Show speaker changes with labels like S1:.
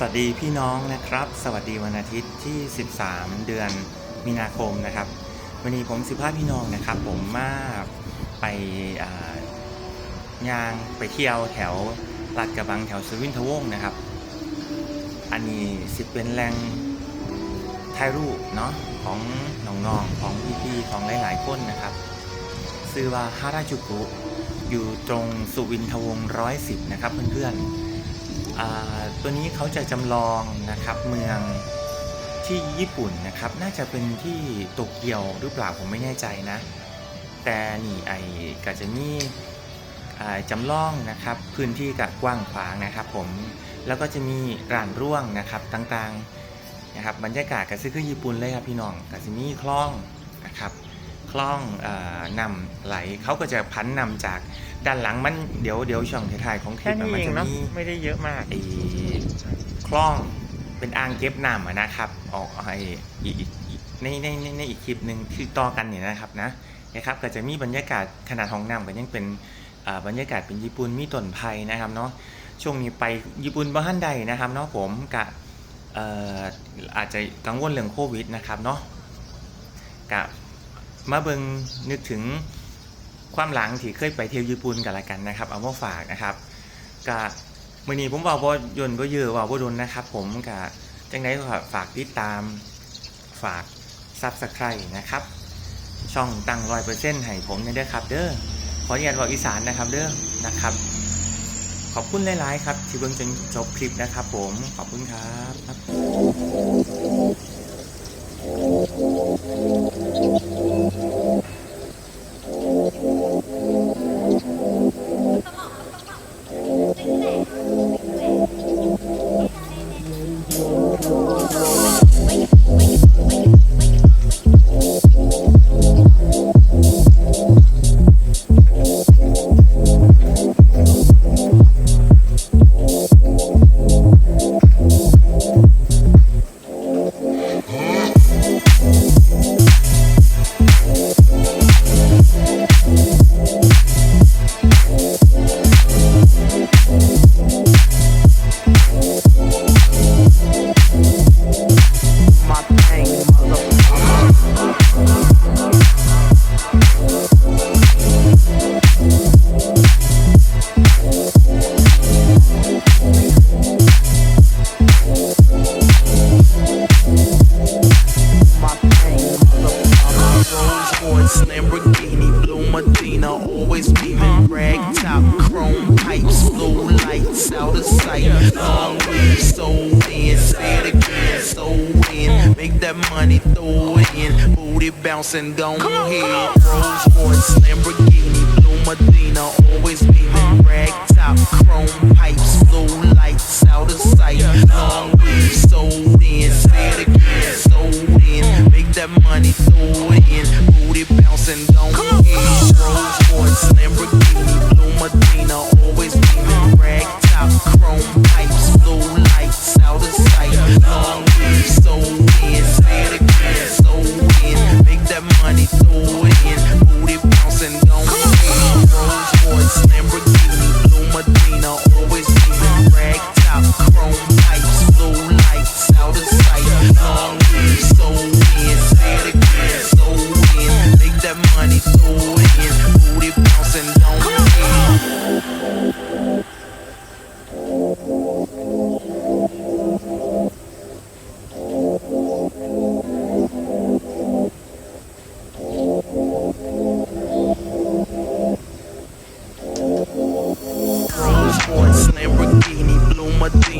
S1: สวัสดีพี่น้องนะครับ สวัสดีวันอาทิตย์ที่ 13 เดือนมีนาคมนะครับ วันนี้ผมสิพาพี่น้องนะครับ ผมมาไปอ่ายางไปเที่ยวแถวลาดกระบังแถวสวินทวงศ์นะครับ อันนี้สิเป็นแหล่งถ่ายรูปเนาะของน้องๆของพี่ๆของหลายๆคนนะครับชื่อว่าฮาราจูกุอยู่ตรงสุวินทวงศ์ร้อยสิบนะครับเพื่อนๆ ตัวนี้เขาจะจำลองนะครับเมืองที่ญี่ปุ่นนะครับ น่าจะเป็นที่โตเกียวหรือเปล่าผมไม่แน่ใจนะ แต่นี่ไอ้ก็จะมีจำลองนะครับพื้นที่กับกว้างขวางนะครับ ผมแล้วก็จะมีร้านร่วงนะครับต่างๆนะครับบรรยากาศก็คือคือญี่ปุ่นเลยครับพี่น้องก็จะมีคลองนะครับ คลองเออนำไหลเขาก็จะพันนำจากด้านหลังมันเดี๋ยวเดี๋ยวช่องท้ายๆของคลิ
S2: แค่
S1: ปอะ
S2: นี้
S1: มัน
S2: เอง
S1: จะ
S2: เนาะ
S1: มี
S2: ไม่ได้เยอะมาก
S1: ไอ้คลองเป็นอ่างเก็บน้ำอะนะครับออกไอ้อีกอีกอีกในในในในอีกคลิปหนึ่งที่ต่อกันเนี่ยนะครับนะนะครับก็จะมีบรรยากาศขนาดห้องน้ำก็ยังเป็นอ่าบรรยากาศเป็นญี่ปุ่นมีต้นไผ่นะครับเนาะช่วงนี้ไปญี่ปุ่นบ้านใดนะครับเนาะผมกะเอ่ออาจจะกังวลเรื่องโควิดนะครับเนาะกะ มาเบิงนึกถึงความหลังที่เคยไปเที่ยวญี่ปุ่นกันละกันนะครับ เอามาฝากนะครับกะมื่อนี้ผมบอกว่ายนต์ก็เยอะว่าบ่ดนนะครับ ผมกับจังไดก็ฝากติดตามฝากซับสไครต์นะครับ ช่องตั้งร้อยเปอร์เซ็นต์ให้ผมเนี่ยเด้อครับ เด้อขออนุญาตบอกอีสานนะครับเด้อนะครับ ขอบคุณหลาย ๆ ครับ ที่เบิ่งจนจบคลิปนะครับ ผมขอบคุณครับ
S3: rag top, chrome pipes, low lights out of sight. Long way sold in, say it again, sold in. Make that money, throw it in. Booty bouncing, go ahead. Rolls Royce, Lamborghini, Blue Medina, always beaming. Rag top, chrome pipes, low lights out of sight. Long way sold in, say it again, sold in. Make that money, throw it in.